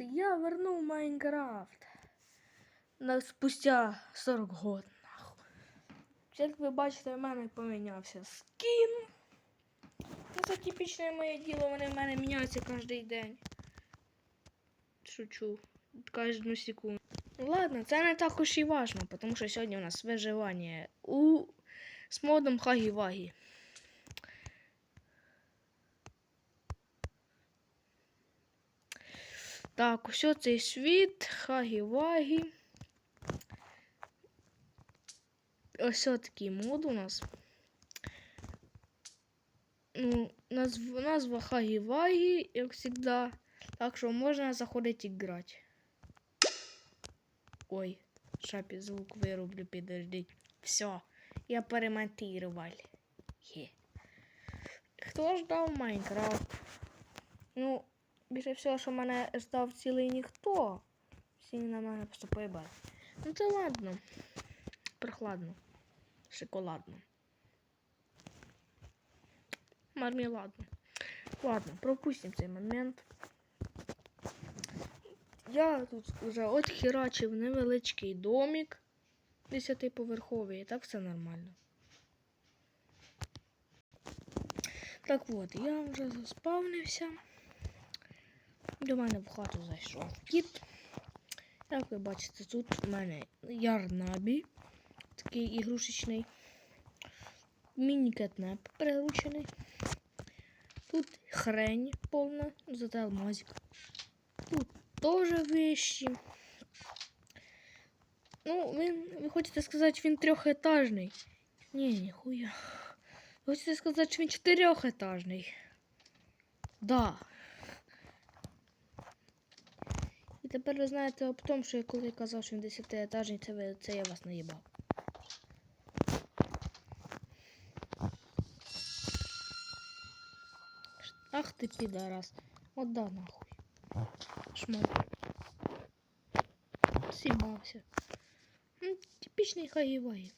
я вернув Майнкрафт. Спустя 40 год. Як ви бачите, в мене помінявся скін. Ну, Це типічне моє діло, вони в мене міняються кожен день. Шучу. Кожну секунду. Ну ладно, це не так уж і важно, тому що сьогодні у нас виживання у з модом Хагі-Вагі. Так, ось цей світ, Хагі-Вагі. Ось такий мод у нас. Ну, назв, назва Хагі-Вагі, як завжди. Так що можна заходити і грати. Ой, шапі звук вирублю, підождіть. Все, я перемонтував. Є. Хто ждав Майнкрафт? Ну, більше всього, що мене ждав цілий ніхто. Всі на мене просто поїбали. Ну це ладно. Прохладно. Шоколадно. Мармеладно. Ладно, пропустимо цей момент. Я тут вже отхерачив невеличкий домик. Десятиповерховий, і так все нормально. Так от, я вже заспавнився. До мене в хату зайшов кіт. Як ви бачите, тут у мене ярнабі, такий ігрушечний. Міні-кетнеп приручений. Тут хрень повна, зате алмазик. Тут теж вищі. Ну, він, ви хочете сказати, він трьохетажний. Ні, ніхуя. Ви хочете сказати, що він чотирьохетажний. Да. І тепер ви знаєте об тому, що я коли казав, що він десятиетажний, це, ви, це я вас наїбав. Ах ти підарас. От нахуй. Шмаль. Сібався. М, Типічний хаївай.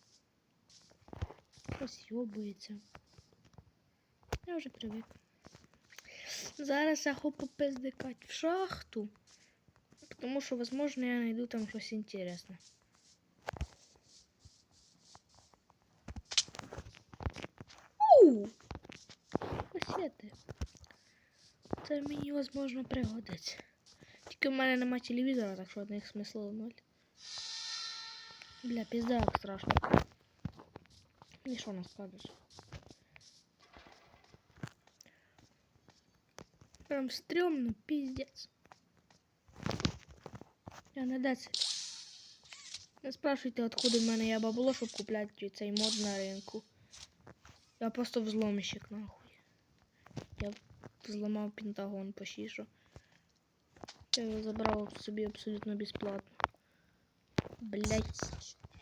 Розйобується. Я вже привик. Зараз я хочу пиздикать в шахту. Потому що, возможно, я найду там щось інтересне. Ууу! Касети. Це мені, возможно, пригодиться. Тільки в мене нема телевізора, так що одних смислов ноль. Бля, пізда, як страшно. І що нас скажеш? Прям стрёмно, пиздец. Я не 10. Не спрашивайте, откуда в мене є бабло, щоб купляти цей мод на ринку. Я просто взломщик, нахуй. Я взламав Пентагон почти що. Я його забрав собі абсолютно безплатно. Блять,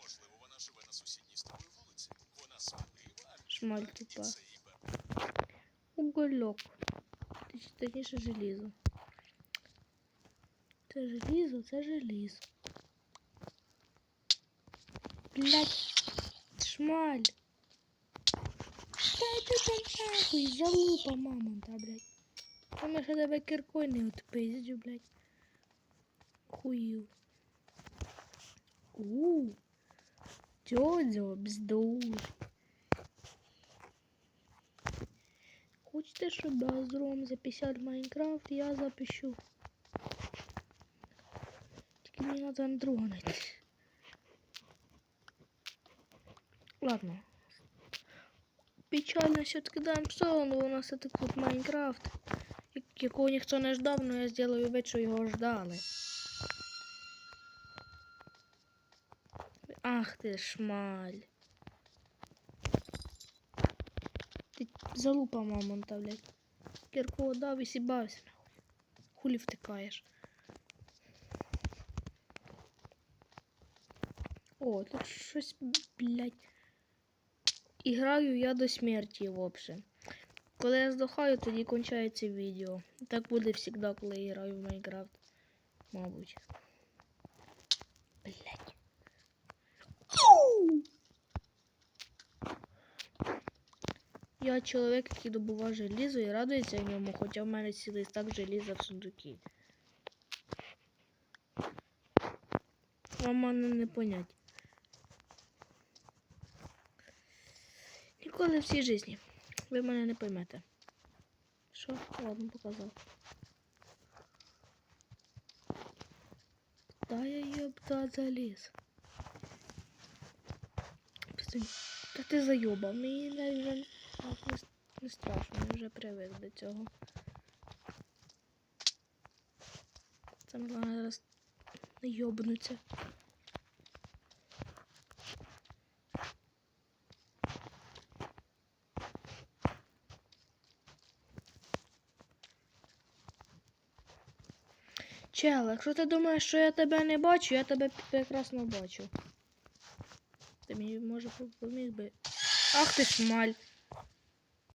Можливо, вона живе на сусідній з тобою вулиці. Вона смілива, шмаль тупа. Угольок. Точніше желізо. Це желізо, це желізо. Блять, шмаль. Та йди там нахуй, залупа мамонта, блять. Там ще тебе киркою не отпиздю, блять. Хую. У. Дьодзьо, бздуж. Хочете, щоб я з Ром записав Майнкрафт, я запишу. Мені треба на друга знайти. Ладно. Печально все-таки даємо сторону, у нас это тут Майнкрафт, якого ніхто не ждав, але я зроблю вид, що його ждали. Ах ти шмаль. Ти залупа мамонта, блядь. Кірку дав і сібався, нахуй. Хулі втикаєш. О, тут щось, блядь. І я до смерті, в общем. Коли я здохаю, тоді кончається відео. Так буде завжди, коли я граю в Майнкрафт. Мабуть. Блядь. Оу! Я чоловік, який добуває желізо і радується в ньому, хоча в мене цілий стак желіза в сундукі. Вам мене не понять. Ніколи в цій житті. Ви мене не поймете. Що? Ладно, показав. Та я ёбта заліз. Та ти зайобав, мені навіть вже не, страшно, я вже привик до цього. Головне зараз не йобнуться. Чел, якщо ти думаєш, що я тебе не бачу, я тебе прекрасно бачу. Ти мені може поміг би. Ах ти шмаль.